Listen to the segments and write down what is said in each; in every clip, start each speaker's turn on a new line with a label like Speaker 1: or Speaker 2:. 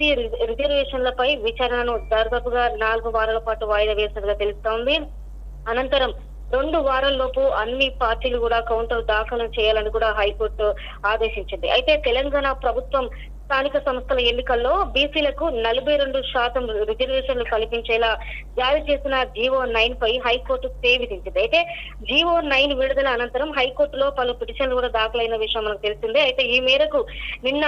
Speaker 1: SC రిజర్వేషన్లపై విచారణను దాదాపుగా నాలుగు వారాల పాటు వాయిదా వేసినట్టుగా తెలుస్తోంది. అనంతరం రెండు వారాల్లోపు అన్ని పార్టీలు కూడా కౌంటర్ దాఖలు చేయాలని కూడా హైకోర్టు ఆదేశించింది. అయితే తెలంగాణ ప్రభుత్వం స్థానిక సంస్థల ఎన్నికల్లో బీసీలకు నలభై రెండు శాతం రిజర్వేషన్లు కల్పించేలా జారీ చేసిన జీవో నైన్ పై హైకోర్టు స్టే విధించింది అయితే జీవో నైన్ విడుదల అనంతరం హైకోర్టులో పలు పిటిషన్లు కూడా దాఖలైన విషయం మనకు తెలిసిందే. అయితే ఈ మేరకు నిన్న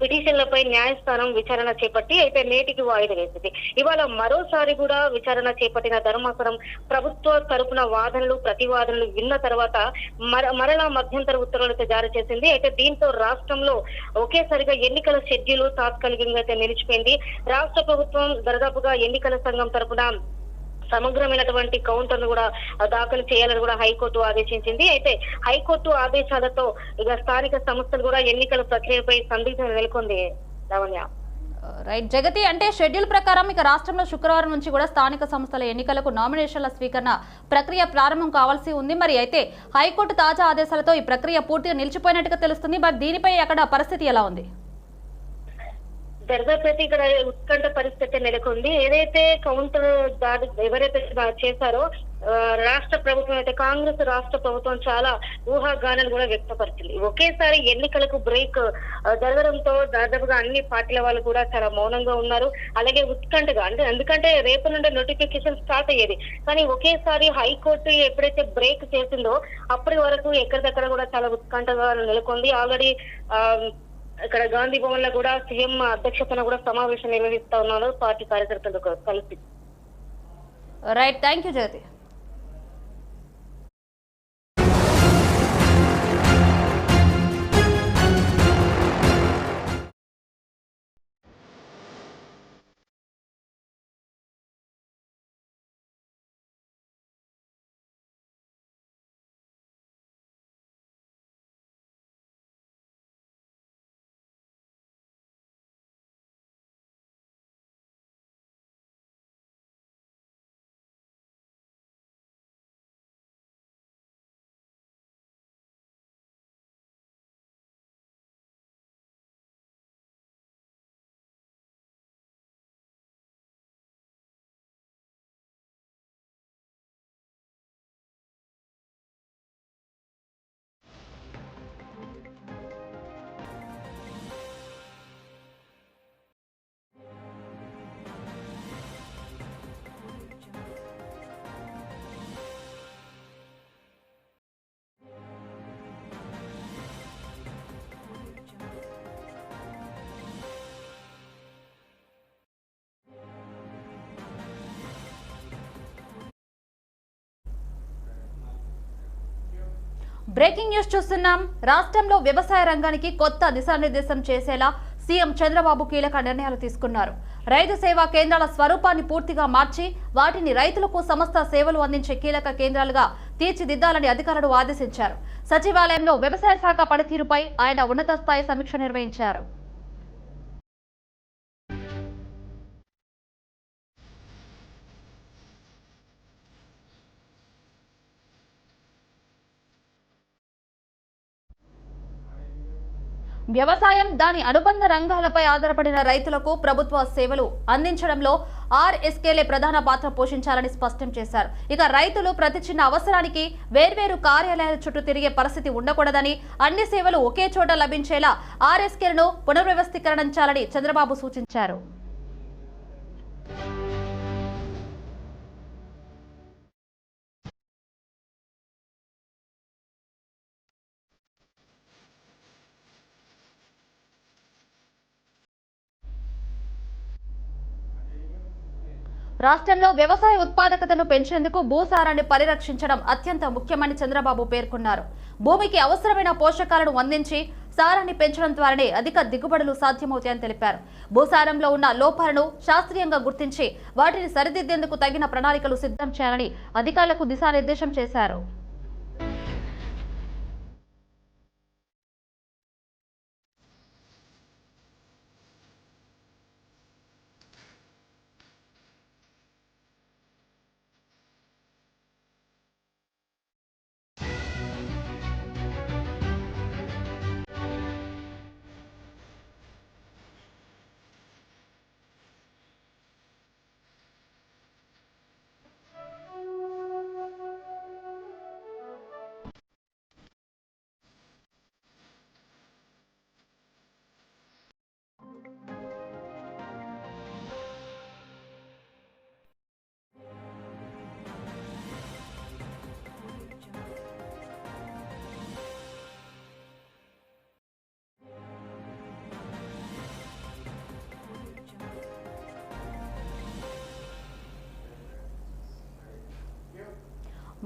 Speaker 1: పిటిషన్లపై న్యాయస్థానం విచారణ చేపట్టి అయితే నేటికి వాయిదా వేసింది. ఇవాళ మరోసారి కూడా విచారణ చేపట్టిన ధర్మాసనం ప్రభుత్వ తరపున వాదనలు ప్రతివాదనలు విన్న తర్వాత మర మరలా మధ్యంతర ఉత్తర్వులతో జారీ చేసింది. అయితే దీంతో రాష్ట్రంలో ఒకేసారిగా ఎన్నికల షెడ్యూల్ తాత్కాలికంగా అయితే నిలిచిపోయింది. రాష్ట్ర ప్రభుత్వం దరిదాపుగా ఎన్నికల సంఘం తరపున సమగ్రమైనటువంటి కౌంటర్ను కూడా దాఖలు చేయాలని కూడా హైకోర్టు ఆదేశించింది. అయితే హైకోర్టు ఆదేశాలతో ఇక స్థానిక సంస్థలు కూడా ఎన్నికల ప్రక్రియపై సందిగ్ధం నెలకొంది. లావణ్య.
Speaker 2: రైట్. జగతి అంటే షెడ్యూల్ ప్రకారం ఇక రాష్ట్రంలో శుక్రవారం నుంచి కూడా స్థానిక సంస్థల ఎన్నికలకు నామినేషన్ల స్వీకరణ ప్రక్రియ ప్రారంభం కావాల్సి ఉంది. మరి అయితే హైకోర్టు తాజా ఆదేశాలతో ఈ ప్రక్రియ పూర్తిగా నిలిచిపోయినట్టుగా తెలుస్తుంది. మరి దీనిపై అక్కడ పరిస్థితి ఎలా ఉంది?
Speaker 1: దర్దాపు ఇక్కడ ఉత్కంఠ పరిస్థితి నెలకొంది. ఏదైతే కౌంటర్ దాడి ఎవరైతే చేశారో ఆ, రాష్ట్ర ప్రభుత్వం అయితే కాంగ్రెస్ రాష్ట్ర ప్రభుత్వం చాలా ఊహాగానాలు కూడా వ్యక్తపరిచింది. ఒకేసారి ఎన్నికలకు బ్రేక్ జరగడంతో దాదాపుగా అన్ని పార్టీల వాళ్ళు కూడా చాలా మౌనంగా ఉన్నారు. అలాగే ఉత్కంఠగా అంటే ఎందుకంటే రేపు నుండి నోటిఫికేషన్ స్టార్ట్ అయ్యేది. కానీ ఒకేసారి హైకోర్టు ఎప్పుడైతే బ్రేక్ చేసిందో అప్పటి వరకు ఎక్కడిదక్కడ కూడా చాలా ఉత్కంఠగా నెలకొంది. ఆల్రెడీ ఆ ఇక్కడ గాంధీ భవన్లో కూడా సీఎం అధ్యక్షతన కూడా సమావేశం నిర్వహిస్తా ఉన్నారు పార్టీ కార్యకర్తలతో కలిసి.
Speaker 2: Right thank you Jyothi breaking news చూస్తున్నాం. రాష్ట్రంలో వ్యవసాయ రంగానికి కొత్త దిశానిర్దేశం చేసేలా సీఎం చంద్రబాబు కీలక నిర్ణయాలు తీసుకున్నారు. రైతు సేవా కేంద్రాల స్వరూపాన్ని పూర్తిగా మార్చి వాటిని రైతులకు సమస్త సేవలు అందించే కీలక కేంద్రాలుగా తీర్చిదిద్దాలని అధికారులు ఆదేశించారు. సచివాలయంలో వ్యవసాయ శాఖ పనితీరుపై ఆయన ఉన్నత స్థాయి సమీక్ష నిర్వహించారు. వ్యవసాయం దాని అనుబంధ రంగాలపై ఆధారపడిన రైతులకు ప్రభుత్వ సేవలు అందించడంలో ఆర్ఎస్కేలే ప్రధాన పాత్ర పోషించాలని స్పష్టం చేశారు. ఇక రైతులు ప్రతి చిన్న అవసరానికి వేర్వేరు కార్యాలయాల చుట్టూ తిరిగే పరిస్థితి ఉండకూడదని అన్ని సేవలు ఒకే చోట లభించేలా ఆర్ఎస్కేలను పునర్వ్యవస్థీకరించాలని చంద్రబాబు సూచించారు. రాష్ట్రంలో వ్యవసాయ ఉత్పాదకతను పెంచేందుకు భూసారాన్ని పరిరక్షించడం అత్యంత ముఖ్యమని చంద్రబాబు పేర్కొన్నారు. భూమికి అవసరమైన పోషకాలను అందించి సారాన్ని పెంచడం ద్వారానే అధిక దిగుబడులు సాధ్యమవుతాయని తెలిపారు. భూసారంలో ఉన్న లోపాలను శాస్త్రీయంగా గుర్తించి వాటిని సరిదిద్దేందుకు తగిన ప్రణాళికలు సిద్ధం చేయాలని అధికారులకు దిశానిర్దేశం చేశారు.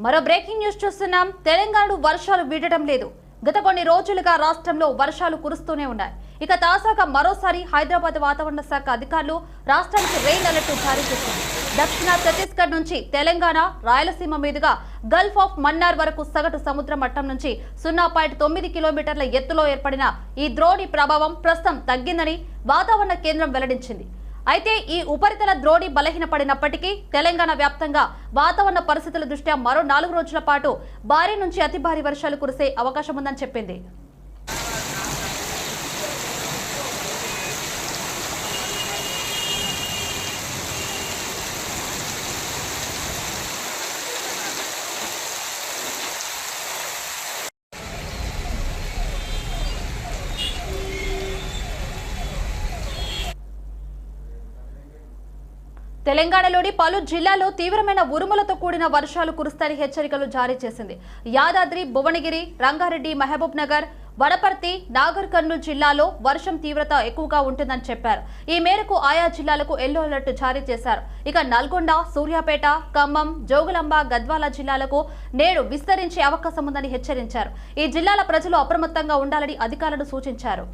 Speaker 2: మరో బ్రేకింగ్ న్యూస్ చూస్తున్నాం. తెలంగాణ వర్షాలు వీడటం లేదు. గత కొన్ని రోజులుగా రాష్ట్రంలో వర్షాలు కురుస్తూనే ఉన్నాయి. ఇక తాజాగా మరోసారి హైదరాబాద్ వాతావరణ శాఖ అధికారులు రాష్ట్రానికి రెయిన్ అలర్ట్ జారీ చేశారు దక్షిణ ఛత్తీస్గఢ్ నుంచి తెలంగాణ రాయలసీమ మీదుగా గల్ఫ్ ఆఫ్ మన్నార్ వరకు సగటు సముద్ర మట్టం నుంచి సున్నా పాయింట్ తొమ్మిది కిలోమీటర్ల ఎత్తులో ఏర్పడిన ఈ ద్రోణి ప్రభావం ప్రస్తుతం తగ్గిందని వాతావరణ కేంద్రం వెల్లడించింది. అయితే ఈ ఉపరితల ద్రోణి బలహీనపడినప్పటికీ తెలంగాణ వ్యాప్తంగా వాతావరణ పరిస్థితుల దృష్ట్యా మరో నాలుగు రోజుల పాటు భారీ నుంచి అతి భారీ వర్షాలు కురిసే అవకాశం ఉందని చెప్పింది. తెలంగాణలోని పలు జిల్లాల్లో తీవ్రమైన ఉరుములతో కూడిన వర్షాలు కురుస్తాయని హెచ్చరికలు జారీ చేసింది. యాదాద్రి భువనగిరి రంగారెడ్డి మహబూబ్ నగర్ వడపర్తి నాగర్ కర్నూలు జిల్లాలో వర్షం తీవ్రత ఎక్కువగా ఉంటుందని చెప్పారు. ఈ మేరకు ఆయా జిల్లాలకు ఎల్లో అలర్ట్ జారీ చేశారు. ఇక నల్గొండ సూర్యాపేట ఖమ్మం జోగులాంబ గద్వాల జిల్లాలకు నేడు విస్తరించే అవకాశం ఉందని హెచ్చరించారు. ఈ జిల్లాల ప్రజలు అప్రమత్తంగా ఉండాలని అధికారులు సూచించారు.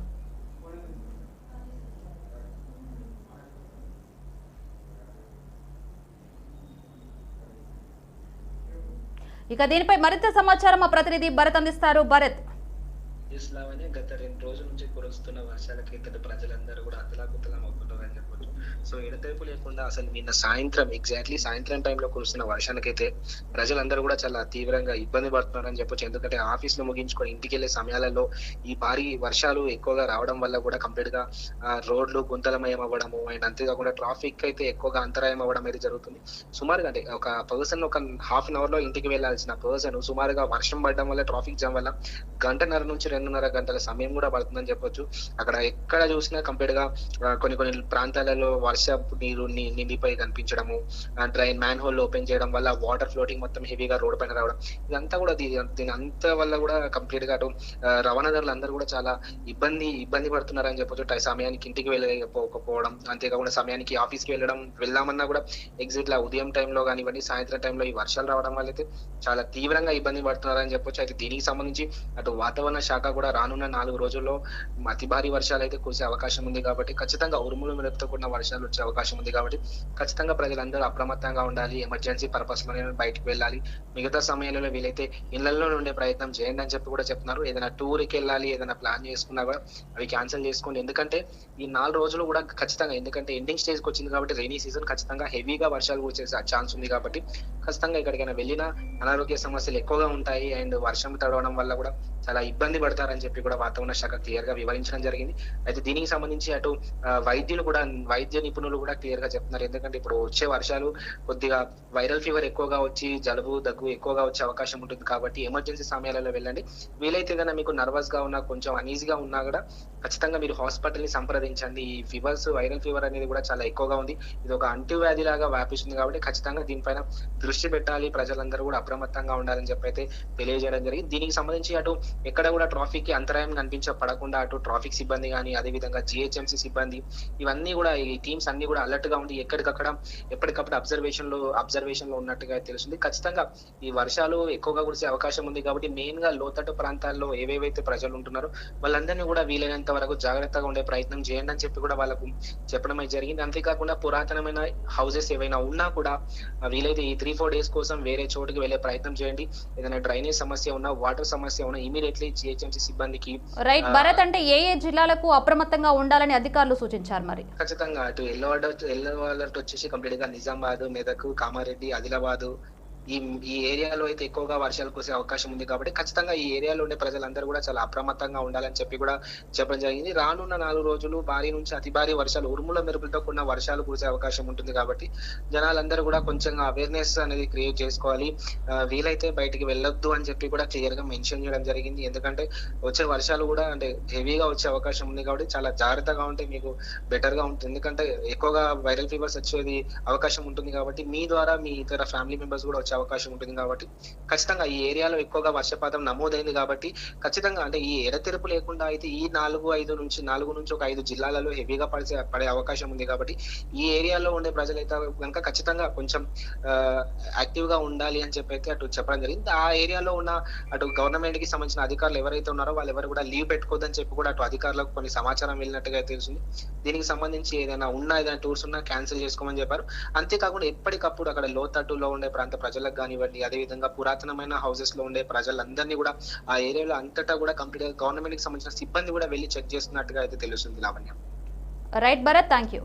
Speaker 2: ఇక దీనిపై మరింత సమాచారం మా ప్రతినిధి భరత్ అందిస్తారు. భరత్.
Speaker 3: ఇస్లామనే గత రెండు రోజుల నుంచి కురుస్తున్న వర్షాలకి ఇతర ప్రజలందరూ కూడా అతలాకుతలం అవుతున్నారని చెప్పొచ్చు. సో ఎడతెరిపు లేకుండా అసలు నిన్న సాయంత్రం ఎగ్జాక్ట్లీ సాయంత్రం టైంలో కురుస్తున్న వర్షానికైతే ప్రజలందరూ కూడా చాలా తీవ్రంగా ఇబ్బంది పడుతున్నారని చెప్పొచ్చు. ఎందుకంటే ఆఫీస్ను ముగించుకొని ఇంటికి వెళ్ళే సమయాలలో ఈ భారీ వర్షాలు ఎక్కువగా రావడం వల్ల కూడా కంప్లీట్గా రోడ్లు గుంతలమయం అవ్వడము అండ్ అంతేకాకుండా ట్రాఫిక్ అయితే ఎక్కువగా అంతరాయం అవ్వడం అయితే జరుగుతుంది. సుమారుగా అంటే ఒక పర్సన్ ఒక హాఫ్ అన్ అవర్లో ఇంటికి వెళ్ళాల్సిన పర్సన్ సుమారుగా వర్షం పడడం వల్ల ట్రాఫిక్ జామ్ వల్ల గంటన్నర నుంచి రెండున్నర గంటల సమయం కూడా పడుతుందని చెప్పొచ్చు. అక్కడ ఎక్కడ చూసినా కంప్లీట్గా కొన్ని కొన్ని ప్రాంతాలలో వర్షపు నీరు నిండిపోయి కనిపించడము డ్రైన్ మ్యాన్ హోల్ ఓపెన్ చేయడం వల్ల వాటర్ ఫ్లోటింగ్ మొత్తం హెవీగా రోడ్ పైన రావడం ఇదంతా కూడా దీని అంతా వల్ల కూడా కంప్లీట్గా అటు ఆ, రవాణాదారులు అందరూ కూడా చాలా ఇబ్బంది ఇబ్బంది పడుతున్నారని చెప్పొచ్చు. సమయానికి ఇంటికి వెళ్ళకపోవడం అంతేకాకుండా సమయానికి ఆఫీస్కి వెళ్ళడం వెళ్దామన్నా కూడా ఎగ్జిట్ లా ఉదయం టైంలో కానివ్వండి సాయంత్రం టైంలో ఈ వర్షాలు రావడం వల్ల అయితే చాలా తీవ్రంగా ఇబ్బంది పడుతున్నారని చెప్పొచ్చు. అయితే దీనికి సంబంధించి అటు వాతావరణ శాఖ కూడా రానున్న నాలుగు రోజుల్లో అతి భారీ వర్షాలు అయితే కురిసే అవకాశం ఉంది కాబట్టి ఖచ్చితంగా ఉరుములు మెరుపుతో కూడిన వర్షాలు వచ్చే అవకాశం ఉంది కాబట్టి ఖచ్చితంగా ప్రజలందరూ అప్రమత్తంగా ఉండాలి ఎమర్జెన్సీ పర్పస్లోనే బయటకు వెళ్ళాలి. మిగతా సమయాలలో వీలైతే ఇళ్ళలో ఉండే ప్రయత్నం చేయండి అని చెప్పి కూడా చెప్తున్నారు. ఏదైనా టూర్కి వెళ్ళాలి ఏదైనా ప్లాన్ చేసుకున్నా కూడా అవి క్యాన్సిల్ చేసుకోండి. ఎందుకంటే ఈ నాలుగు రోజులు కూడా ఖచ్చితంగా ఎందుకంటే ఎండింగ్ స్టేజ్కి వచ్చింది కాబట్టి రైనీ సీజన్ ఖచ్చితంగా హెవీగా వర్షాలు కురిసే ఛాన్స్ ఉంది కాబట్టి ఖచ్చితంగా ఎక్కడికైనా వెళ్ళినా అనారోగ్య సమస్యలు ఎక్కువగా ఉంటాయి. అండ్ వర్షం తడవడం వల్ల కూడా చాలా ఇబ్బంది పడుతుంది పెడతారని చెప్పి కూడా వాతావరణ శాఖ క్లియర్గా వివరించడం జరిగింది. అయితే దీనికి సంబంధించి అటు వైద్యులు కూడా వైద్య నిపుణులు కూడా క్లియర్గా చెప్తున్నారు. ఎందుకంటే ఇప్పుడు వచ్చే వర్షాలు కొద్దిగా వైరల్ ఫీవర్ ఎక్కువగా వచ్చి జలుబు దగ్గు ఎక్కువగా వచ్చే అవకాశం ఉంటుంది కాబట్టి ఎమర్జెన్సీ సమయాలలో వెళ్ళండి. వీలైతే కనుక మీకు నర్వస్గా ఉన్నా కొంచెం అనీజీగా ఉన్నా కూడా ఖచ్చితంగా మీరు హాస్పిటల్ని సంప్రదించండి. ఈ ఫీవర్స్ వైరల్ ఫీవర్ అనేది కూడా చాలా ఎక్కువగా ఉంది. ఇది ఒక అంటువ్యాధి లాగా వ్యాపిస్తుంది కాబట్టి ఖచ్చితంగా దీనిపైన దృష్టి పెట్టాలి. ప్రజలందరూ కూడా అప్రమత్తంగా ఉండాలని చెప్పి అయితే తెలియజేయడం జరిగింది. దీనికి సంబంధించి అటు ఎక్కడ కూడా ట్రాఫిక్కి అంతరాయం కనిపించ పడకుండా అటు ట్రాఫిక్ సిబ్బంది కానీ అదే విధంగా జిహెచ్ఎంసీ సిబ్బంది ఇవన్నీ కూడా ఈ టీమ్స్ అన్ని కూడా అలర్ట్గా ఉండి ఎక్కడికక్కడ ఎప్పటికప్పుడు అబ్జర్వేషన్లో అబ్జర్వేషన్లో ఉన్నట్టుగా తెలుస్తుంది. ఖచ్చితంగా ఈ వర్షాలు ఎక్కువగా కురిసే అవకాశం ఉంది కాబట్టి మెయిన్గా లోతట్టు ప్రాంతాల్లో ఏవేవైతే ప్రజలు ఉంటున్నారో వాళ్ళందరినీ కూడా వీలైనంత వరకు జాగ్రత్తగా ఉండే ప్రయత్నం చేయండి అని చెప్పి కూడా వాళ్ళకు చెప్పడం అయితే జరిగింది. అంతేకాకుండా పురాతనమైన హౌసెస్ ఏవైనా ఉన్నా కూడా వీలైతే ఈ త్రీ ఫోర్ డేస్ కోసం వేరే చోటుకి వెళ్ళే ప్రయత్నం చేయండి. ఏదైనా డ్రైనేజ్ సమస్య ఉన్నా వాటర్ సమస్య ఉన్నా ఇమీడియట్లీ జిహెచ్ఎంసీ సిబ్బందికి
Speaker 2: రైట్ భరత్ అంటే ఏ ఏ జిల్లాలకు అప్రమత్తంగా ఉండాలని అధికారులు సూచించారు మరి?
Speaker 3: ఖచ్చితంగా. అటు ఎల్లో అలర్ట్ ఎల్లో అలర్ట్ వచ్చేసి కంప్లీట్గా నిజామాబాద్ మెదక్ కామారెడ్డి ఆదిలాబాద్ ఈ ఈ ఏరియాలో అయితే ఎక్కువగా వర్షాలు కురిసే అవకాశం ఉంది కాబట్టి ఖచ్చితంగా ఈ ఏరియాలో ఉండే ప్రజలందరూ కూడా చాలా అప్రమత్తంగా ఉండాలని చెప్పి కూడా చెప్పడం జరిగింది. రానున్న నాలుగు రోజులు భారీ నుంచి అతి భారీ వర్షాలు ఉరుముల మెరుపులతో కూడిన వర్షాలు కురిసే అవకాశం ఉంటుంది కాబట్టి జనాలందరూ కూడా కొంచెం అవేర్నెస్ అనేది క్రియేట్ చేసుకోవాలి. వీలైతే బయటికి వెళ్ళొద్దు అని చెప్పి కూడా క్లియర్గా మెన్షన్ చేయడం జరిగింది. ఎందుకంటే వచ్చే వర్షాలు కూడా అంటే హెవీగా వచ్చే అవకాశం ఉంది కాబట్టి చాలా జాగ్రత్తగా ఉంటే మీకు బెటర్గా ఉంటుంది. ఎందుకంటే ఎక్కువగా వైరల్ ఫీవర్స్ వచ్చేది అవకాశం ఉంటుంది కాబట్టి మీ ద్వారా మీ ఇతర ఫ్యామిలీ మెంబర్స్ కూడా వచ్చే అవకాశం ఉంటుంది కాబట్టి ఖచ్చితంగా ఈ ఏరియాలో ఎక్కువగా వర్షపాతం నమోదైంది కాబట్టి ఖచ్చితంగా అంటే ఈ ఎడతెరపు లేకుండా అయితే ఈ నాలుగు ఐదు నుంచి నాలుగు నుంచి ఒక ఐదు జిల్లాలలో హెవీగా పడే పడే అవకాశం ఉంది కాబట్టి ఈ ఏరియాలో ఉండే ప్రజలైతే కనుక ఖచ్చితంగా కొంచెం యాక్టివ్గా ఉండాలి అని చెప్పి అయితే అటు చెప్పడం జరిగింది. ఆ ఏరియాలో ఉన్న అటు గవర్నమెంట్కి సంబంధించిన అధికారులు ఎవరైతే ఉన్నారో వాళ్ళు ఎవరు కూడా లీవ్ పెట్టుకోవద్దని చెప్పి కూడా అటు అధికారులకు కొన్ని సమాచారం వెళ్ళినట్టుగా తెలిసింది. దీనికి సంబంధించి ఏదైనా ఉన్నా ఏదైనా టూర్స్ ఉన్నా క్యాన్సిల్ చేసుకోమని చెప్పారు. అంతేకాకుండా ఎప్పటికప్పుడు అక్కడ లోతట్టులో ఉండే ప్రాంత ప్రజలకు కానివ్వండి అదే విధంగా పురాతనమైన హౌసెస్లో ఉండే ప్రజలందరినీ కూడా ఆ ఏరియాలో అంతటా కూడా కంప్లీట్గా గవర్నమెంట్కి సంబంధించిన సిబ్బంది కూడా వెళ్ళి చెక్ చేస్తున్నట్టుగా అయితే తెలుస్తుంది Lavanya.
Speaker 2: Right Bharat thank you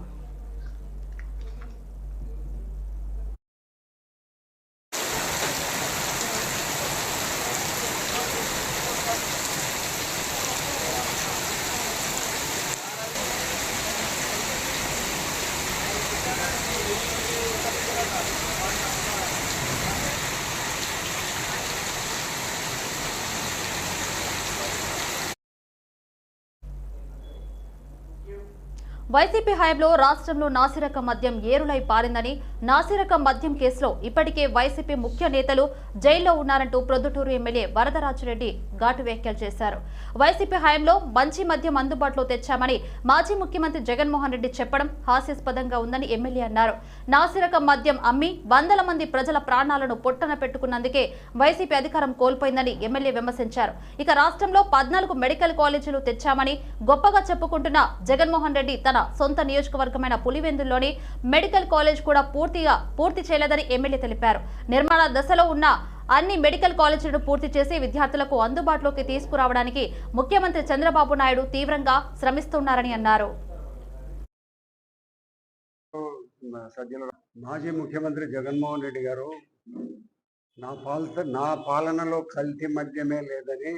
Speaker 2: YCP హయాంలో రాష్ట్రంలో నాసిరకం మద్యం ఏరులై పారిందని నాసిరకం మద్యం కేసులో ఇప్పటికే వైసీపీ ముఖ్య నేతలు జైల్లో ఉన్నారంటూ ప్రొద్దుటూరు ఎమ్మెల్యే వరదరాజురెడ్డి ఘాటు వ్యాఖ్యలు చేశారు. వైసీపీ హయాంలో మంచి మద్యం అందుబాటులో తెచ్చామని మాజీ ముఖ్యమంత్రి జగన్మోహన్ రెడ్డి చెప్పడం హాస్యాస్పదంగా ఉందని ఎమ్మెల్యే అన్నారు. నాసిరకం మద్యం అమ్మి వందల మంది ప్రజల ప్రాణాలను పొట్టన పెట్టుకున్నందుకే వైసీపీ అధికారం కోల్పోయిందని ఎమ్మెల్యే విమర్శించారు. ఇక రాష్ట్రంలో పద్నాలుగు మెడికల్ కాలేజీలు తెచ్చామని గొప్పగా చెప్పుకుంటున్న జగన్మోహన్ రెడ్డి తన సొంత నియోజకవర్గమైన పులివెందుల్లోని మెడికల్ కాలేజ్ కూడా పూర్తిగా పూర్తి చేయలేదని ఎమ్మెల్యే తెలిపారు. నిర్మాణ దశలో ఉన్న అన్ని మెడికల్ కాలేజీలను పూర్తి చేసి విద్యార్థులకు అందుబాటులోకి తీసుకురావడానికి ముఖ్యమంత్రి చంద్రబాబు నాయుడు తీవ్రంగా శ్రమిస్తున్నారని అన్నారు.
Speaker 4: మాజీ ముఖ్యమంత్రి జగన్మోహన్ రెడ్డి గారు నా పాలన నా పాలనలో కల్తీ మద్యమే లేదని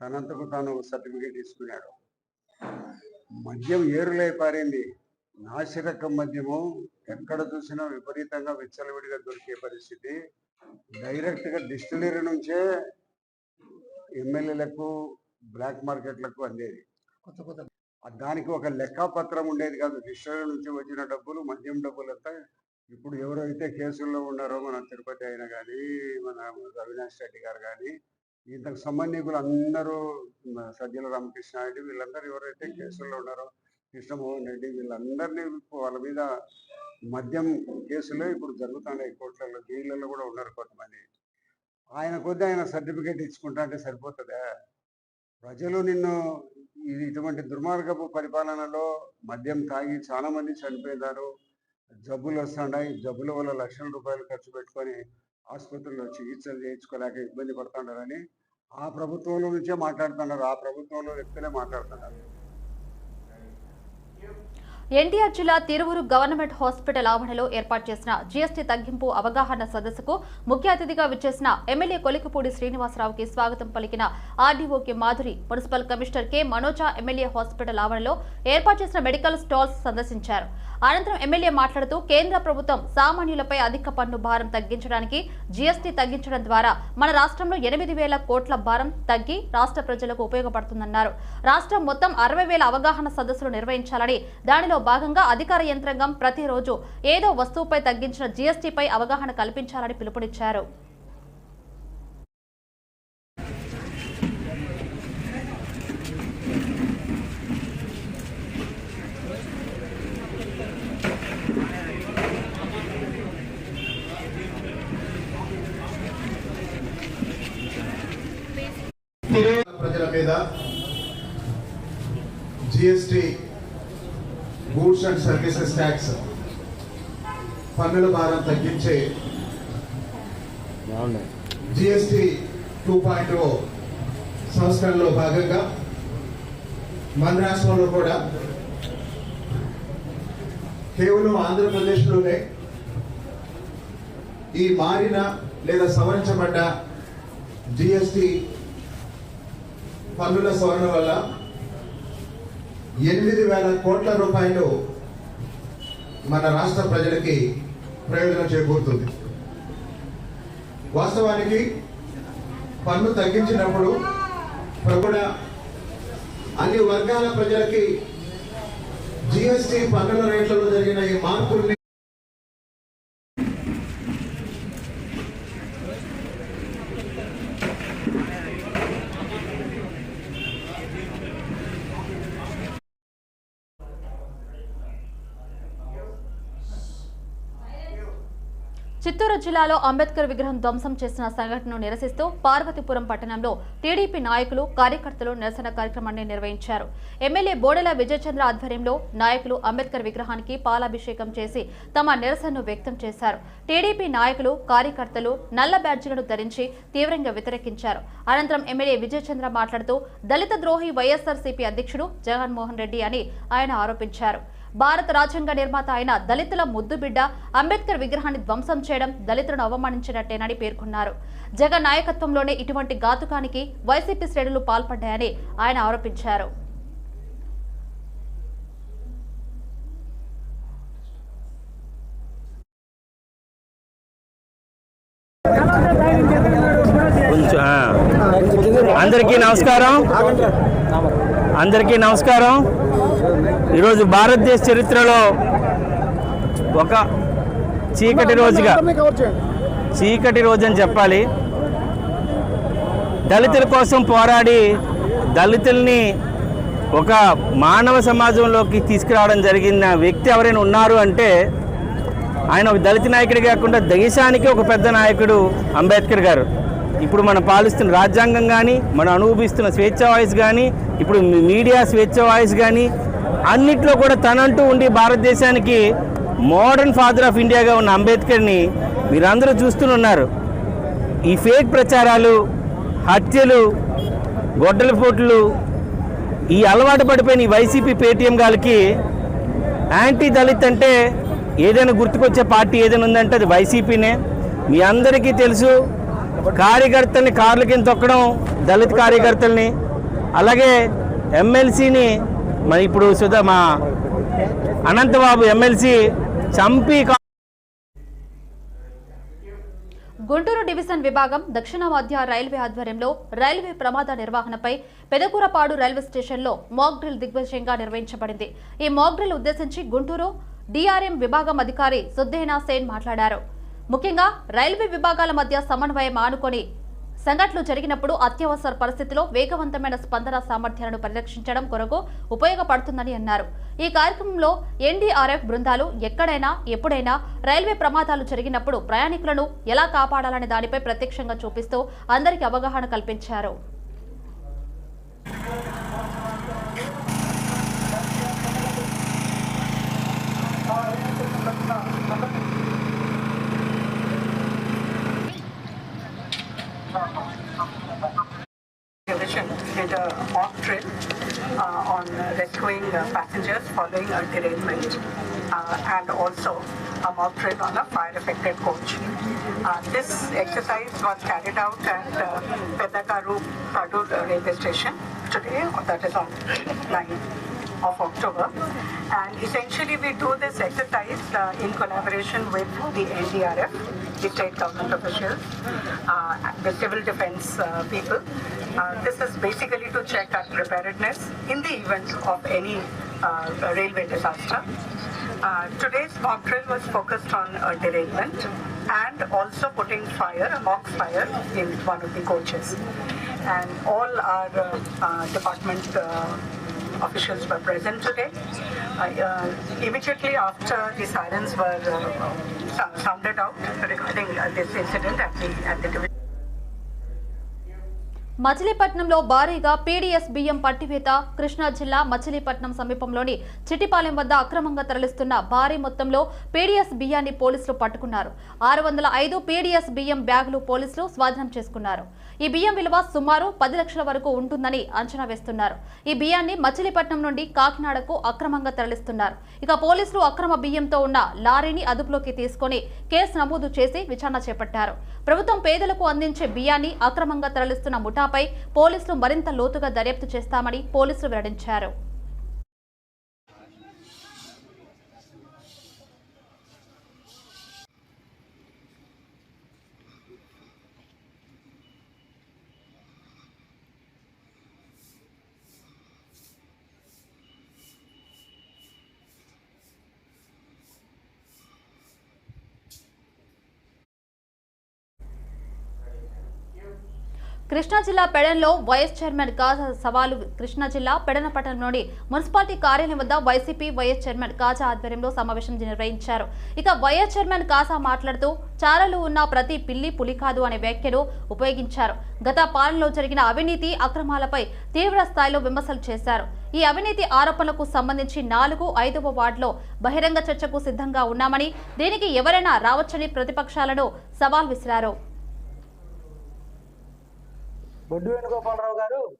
Speaker 4: తనంతకు తాను సర్టిఫికేట్ తీసుకున్నాడు. మద్యం ఏరులై పారింది. నాసిరకం మద్యము ఎక్కడ చూసినా విపరీతంగా విచ్చలవిడిగా దొరికే పరిస్థితి. డైరెక్ట్గా డిస్టిలరీ నుంచే ఎమ్మెల్యేలకు బ్లాక్ మార్కెట్లకు అందేది. ఆ దానికి ఒక లెక్కపత్రం ఉండేది కాదు. డిస్టిలరీ నుంచి వచ్చిన డబ్బులు మద్యం డబ్బులు ఇప్పుడు ఎవరైతే కేసుల్లో ఉన్నారో మన తిరుపతి అయినా కానీ మన అవినాష్ రెడ్డి గారు కానీ ఇంతకు సంబంధికులు అందరూ సజ్జల రామకృష్ణ రెడ్డి వీళ్ళందరూ ఎవరైతే కేసుల్లో ఉన్నారో కృష్ణమోహన్ రెడ్డి వీళ్ళందరినీ వాళ్ళ మీద మద్యం కేసులో ఇప్పుడు జరుగుతున్నాయి కోర్టులలో జైళ్ళలో కూడా ఉన్నారు కొంతమంది. ఆయన కొద్ది ఆయన సర్టిఫికేట్ ఇచ్చుకుంటా అంటే సరిపోతుందా? ప్రజలు నిన్ను ఇది ఇటువంటి దుర్మార్గపు పరిపాలనలో మద్యం తాగి చాలా మంది చనిపోయినారు. జబ్బులు వస్తున్నాయి. జబ్బుల వల్ల లక్షల రూపాయలు ఖర్చు పెట్టుకొని ఆసుపత్రిలో చికిత్సలు చేయించుకోలేక ఇబ్బంది పడుతున్నారని ఆ ప్రభుత్వంలో నుంచే మాట్లాడుతున్నారు. ఆ ప్రభుత్వంలో వ్యక్తులే మాట్లాడుతున్నారు.
Speaker 2: ఎన్టీఆర్ జిల్లా తిరువురు గవర్నమెంట్ హాస్పిటల్ ఆవరణలో ఏర్పాటు చేసిన జీఎస్టీ తగ్గింపు అవగాహన సదస్సుకు ముఖ్య అతిథిగా విచ్చేసిన ఎమ్మెల్యే కొలికపూడి శ్రీనివాసరావుకి స్వాగతం పలికిన RDO K Madhuri municipal commissioner K Manoja MLA hospital ఆవరణలో ఏర్పాటు చేసిన మెడికల్ స్టాల్స్ సందర్శించారు. అనంతరం ఎమ్మెల్యే మాట్లాడుతూ కేంద్ర ప్రభుత్వం సామాన్యులపై అధిక పన్ను భారం తగ్గించడానికి జీఎస్టీ తగ్గించడం ద్వారా మన రాష్ట్రంలో ఎనిమిది వేల కోట్ల భారం తగ్గి రాష్ట్ర ప్రజలకు ఉపయోగపడుతుందన్నారు. రాష్ట్రం మొత్తం అరవై వేల అవగాహన సదస్సులు నిర్వహించాలని దానిలో భాగంగా అధికార యంత్రాంగం ప్రతిరోజు ఏదో వస్తువుపై తగ్గించిన జీఎస్టీపై అవగాహన కల్పించాలని పిలుపునిచ్చారు.
Speaker 5: ప్రజల మీద GST goods and services tax పన్నుల భారం తగ్గించే జిఎస్టి టూ పాయింట్ ఓ సంస్కరణలో భాగంగా మన రాష్ట్రంలో కూడా కేవలం ఆంధ్రప్రదేశ్లోనే ఈ మారిన లేదా సవరించబడ్డ జిఎస్టి పన్నుల సవరణ వల్ల ఎనిమిది వేల కోట్ల రూపాయలు మన రాష్ట్ర ప్రజలకి ప్రయోజనం చేకూరుతుంది. వాస్తవానికి పన్ను తగ్గించినప్పుడు ప్రభుడ అన్ని వర్గాల ప్రజలకి జిఎస్టి పన్నుల రేట్లలో జరిగిన ఈ మార్పుల్ని
Speaker 2: చిత్తూరు జిల్లాలో అంబేద్కర్ విగ్రహం ధ్వంసం చేసిన సంఘటనను నిరసిస్తూ పార్వతీపురం పట్టణంలో టీడీపీ నాయకులు కార్యకర్తలు నిరసన కార్యక్రమాన్ని నిర్వహించారు. ఎమ్మెల్యే బోడెల విజయచంద్ర ఆధ్వర్యంలో నాయకులు అంబేద్కర్ విగ్రహానికి పాలాభిషేకం చేసి తమ నిరసనను వ్యక్తం చేశారు. టీడీపీ నాయకులు కార్యకర్తలు నల్ల బ్యాడ్జీలను ధరించి తీవ్రంగా వ్యతిరేకించారు. అనంతరం ఎమ్మెల్యే విజయచంద్ర మాట్లాడుతూ దళిత ద్రోహి వైఎస్ఆర్సీపీ అధ్యక్షుడు జగన్మోహన్ రెడ్డి అని ఆయన ఆరోపించారు. భారత రాజ్యాంగ నిర్మాత అయిన దళితుల ముద్దుబిడ్డ అంబేద్కర్ విగ్రహాన్ని ధ్వంసం చేయడం దళితులను అవమానించినట్టేనని పేర్కొన్నారు. జగన్ నాయకత్వంలోనే ఇటువంటి ఘాతుకానికి వైసీపీ శ్రేణులు పాల్పడ్డాయని ఆయన ఆరోపించారు.
Speaker 6: అందరికీ నమస్కారం. అందరికీ నమస్కారం. ఈరోజు భారతదేశ చరిత్రలో ఒక చీకటి రోజుగా చీకటి రోజు అని చెప్పాలి. దళితుల కోసం పోరాడి దళితుల్ని ఒక మానవ సమాజంలోకి తీసుకురావడం జరిగిన వ్యక్తి ఎవరైనా ఉన్నారు అంటే ఆయన ఒక దళిత నాయకుడు కాకుండా దేశానికి ఒక పెద్ద నాయకుడు అంబేద్కర్ గారు. ఇప్పుడు మనం పాలిస్తున్న రాజ్యాంగం కానీ మనం అనుభవిస్తున్న స్వేచ్ఛ వాయిస్ కానీ ఇప్పుడు మీడియా స్వేచ్ఛ వాయిస్ కానీ అన్నిట్లో కూడా తనంటూ ఉండి భారతదేశానికి మోడర్న్ ఫాదర్ ఆఫ్ ఇండియాగా ఉన్న అంబేద్కర్ని మీరందరూ చూస్తూనే ఉన్నారు ఈ ఫేక్ ప్రచారాలు హత్యలు గొడ్డల పోట్లు ఈ అలవాటు పడిపోయిన ఈ వైసీపీ పేటీఎం గాలకి యాంటీ దళిత్ అంటే ఏదైనా గుర్తుకొచ్చే పార్టీ ఏదైనా ఉందంటే అది వైసీపీనే. మీ అందరికీ తెలుసు కార్యకర్తల్ని కార్ల కింద తొక్కడం దళిత్ కార్యకర్తల్ని. అలాగే ఎమ్మెల్సీని మరి ఇప్పుడు సుధా మా అనంతబాబు ఎమ్మెల్సీ చంపి
Speaker 2: గుంటూరు డివిజన్ విభాగం దక్షిణ మధ్య రైల్వే ఆధ్వర్యంలో రైల్వే ప్రమాద నిర్వహణపై పెదకూరపాడు రైల్వే స్టేషన్లో మాక్ డ్రిల్ దిగ్విజయంగా నిర్వహించబడింది. ఈ మాక్ డ్రిల్ ఉద్దేశించి గుంటూరు డిఆర్ఎం విభాగం అధికారి సుద్దేనా సేన్ మాట్లాడారు. ముఖ్యంగా రైల్వే విభాగాల మధ్య సమన్వయం ఆనుకొని సంఘటనలు జరిగినప్పుడు అత్యవసర పరిస్థితిలో వేగవంతమైన స్పందన సామర్థ్యాలను పరిరక్షించడం కొరకు ఉపయోగపడుతుందని అన్నారు. ఈ కార్యక్రమంలో ఎన్డీఆర్ఎఫ్ బృందాలు ఎక్కడైనా ఎప్పుడైనా రైల్వే ప్రమాదాలు జరిగినప్పుడు ప్రయాణికులను ఎలా కాపాడాలనే దానిపై ప్రత్యక్షంగా చూపిస్తూ అందరికీ అవగాహన కల్పించారు.
Speaker 7: Mock drill uh, on rescuing uh, passengers following a derailment uh, and also a mock drill on a fire-affected coach. Uh, This exercise was carried out at uh, Padur railway station today, that is on 9 of October. And essentially we do this exercise uh, in collaboration with the NDRF, the state government officials, uh, the civil defense uh, people. Uh, this is basically to check our preparedness in the event of any uh, railway disaster. Uh, today's mock drill was focused on uh, derailment and also putting fire, a mock fire, in one of the coaches. And all our department officials were present today. Uh, uh, immediately after the sirens were uh, sou- sounded out regarding uh, this incident at the at the division.
Speaker 2: మచిలీపట్నంలో భారీగా PDS బియ్యం పట్టివేత కృష్ణా జిల్లా మచిలీపట్నం సమీపంలోని చిటిపాలెం వద్ద అక్రమంగా తరలిస్తున్న భారీ మొత్తంలో పీడీఎస్ బియ్యాన్ని పోలీసులు పట్టుకున్నారు ఆరు వందల ఐదు పీడీఎస్ బియ్యం బ్యాగులు పోలీసులు స్వాధీనం చేసుకున్నారు ఈ బియ్యం విలువ సుమారు పది లక్షల వరకు ఉంటుందని అంచనా వేస్తున్నారు. ఈ బియ్యాన్ని మచిలీపట్నం నుండి కాకినాడకు అక్రమంగా తరలిస్తున్నారు. ఇక పోలీసులు అక్రమ బియ్యంతో ఉన్న లారీని అదుపులోకి తీసుకొని కేసు నమోదు చేసి విచారణ చేపట్టారు. ప్రభుత్వం పేదలకు అందించే బియ్యాన్ని అక్రమంగా తరలిస్తున్న ముఠాపై పోలీసులు మరింత లోతుగా దర్యాప్తు చేస్తామని పోలీసులు వెల్లడించారు. కృష్ణా జిల్లా పెడన్లో వైఎస్ చైర్మన్ కాజా సవాలు. కృష్ణా జిల్లా పెడన పట్టణంలోని మున్సిపాలిటీ కార్యాలయం వద్ద వైసీపీ వైఎస్ చైర్మన్ కాజా ఆధ్వర్యంలో సమావేశం నిర్వహించారు. ఇక వైఎస్ చైర్మన్ కాజా మాట్లాడుతూ చారలు ఉన్న ప్రతి పిల్లి పులి కాదు అనే వ్యాఖ్యలు ఉపయోగించారు. గత పాలనలో జరిగిన అవినీతి అక్రమాలపై తీవ్ర స్థాయిలో విమర్శలు చేశారు. ఈ అవినీతి ఆరోపణలకు సంబంధించి నాలుగు ఐదవ వార్డులో బహిరంగ చర్చకు సిద్ధంగా ఉన్నామని దీనికి ఎవరైనా రావచ్చని ప్రతిపక్షాలను సవాల్ విసిరారు.
Speaker 8: బొడ్డు వేణుగోపాలరావు గారు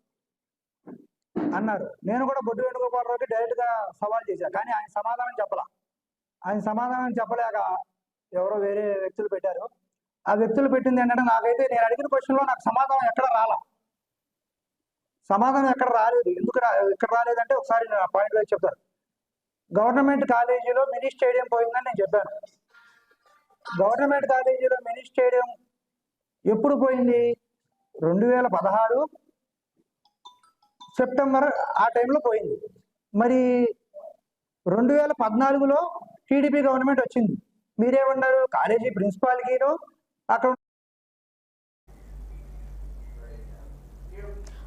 Speaker 8: అన్నారు. నేను కూడా బొడ్డు వేణుగోపాలరావుకి డైరెక్ట్గా సవాల్ చేశా. కానీ ఆయన సమాధానం చెప్పలా. ఆయన సమాధానం చెప్పలేక ఎవరో వేరే వ్యక్తులు పెట్టారు. ఆ వ్యక్తులు పెట్టింది ఏంటంటే నాకైతే నేను అడిగిన క్వశ్చన్లో నాకు సమాధానం ఎక్కడ రాలా. సమాధానం ఎక్కడ రాలేదు. ఎందుకు రా ఎక్కడ రాలేదంటే ఒకసారి నేను ఆ పాయింట్ వైజ్ చెప్తాను. గవర్నమెంట్ కాలేజీలో మినీ స్టేడియం పోయిందని నేను చెప్పాను. గవర్నమెంట్ కాలేజీలో మినీ స్టేడియం ఎప్పుడు పోయింది? రెండు వేల పదహారు సెప్టెంబర్ ఆ టైంలో పోయింది. మరి రెండు వేల పద్నాలుగులో టీడీపీ గవర్నమెంట్ వచ్చింది. మీరేమన్నారు? కాలేజీ ప్రిన్సిపాల్కిను అక్కడ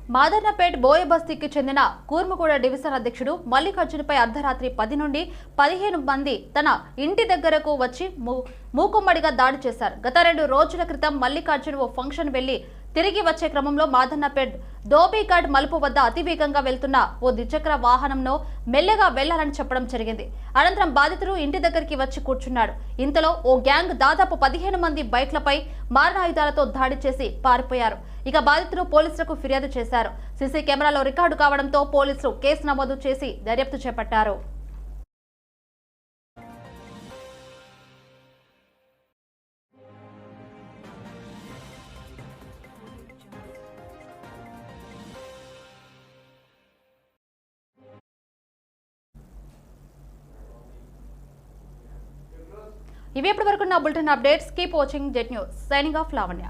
Speaker 2: మాదర్నపేట్ బోయబస్తీకి చెందిన కూర్మగూడ డివిజన్ అధ్యక్షుడు మల్లికార్జునపై అర్ధరాత్రి పది నుండి పదిహేను మంది తన ఇంటి దగ్గరకు వచ్చి మూ- మూకుమ్మడిగా దాడి చేశారు. గత రెండు రోజుల క్రితం మల్లికార్జున ఓ ఫంక్షన్ వెళ్ళి తిరిగి వచ్చే క్రమంలో మాధన్నపేట్ దోబీఘడ్ మలుపు వద్ద అతివేగంగా వెళ్తున్న ఓ ద్విచక్ర వాహనంలో మెల్లగా వెళ్ళాలని చెప్పడం జరిగింది. అనంతరం బాధితుడు ఇంటి దగ్గరికి వచ్చి కూర్చున్నాడు. ఇంతలో ఓ గ్యాంగ్ దాదాపు పదిహేను మంది బైక్లపై మారణాయుధాలతో దాడి చేసి పారిపోయారు. ఇక బాధితులు పోలీసులకు ఫిర్యాదు చేశారు. సీసీ కెమెరాలో రికార్డు కావడంతో పోలీసులు కేసు నమోదు చేసి దర్యాప్తు చేపట్టారు. ఇవి ఇప్పటి వరకు నా bulletin updates keep watching Jet news. Signing off Lavanya.